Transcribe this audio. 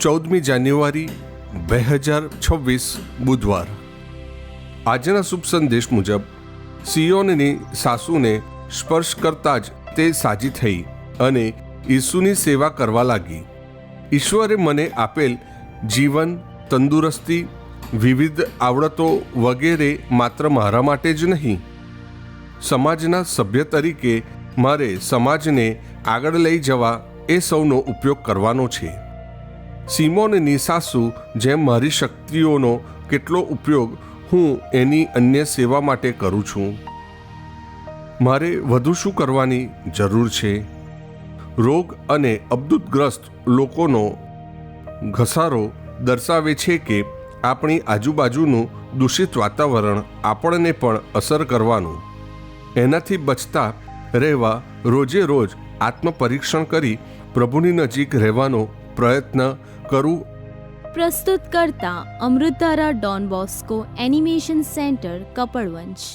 ચૌદમી જાન્યુઆરી બે હજાર છવ્વીસ બુધવાર. આજના શુભ સંદેશ મુજબ, સિયોનની સાસુને સ્પર્શ કરતા જ તે સાજી થઈ અને ઈસુની સેવા કરવા લાગી. ઈશ્વરે મને આપેલ જીવન, તંદુરસ્તી, વિવિધ આવડતો વગેરે માત્ર મારા માટે જ નહીં. સમાજના સભ્ય તરીકે મારે સમાજને આગળ લઈ જવા એ સૌનો ઉપયોગ કરવાનો છે. સિમોનની સાસુ જેમ મારી શક્તિઓનો કેટલો ઉપયોગ હું એની અન્ય સેવા માટે કરું છું. મારે વધુ શું કરવાની જરૂર છે? રોગ અને અબદૂતગ્રસ્ત લોકોનો ઘસારો દર્શાવે છે કે આપણી આજુબાજુનું દૂષિત વાતાવરણ આપણને પણ અસર કરવાનું. એનાથી બચતા રહેવા રોજે રોજ આત્મપરીક્ષણ કરી પ્રભુની નજીક રહેવાનો પ્રયત્ન કરું? પ્રસ્તુત કરતા Amritdhara Don Bosco animation centre Kapadvanj.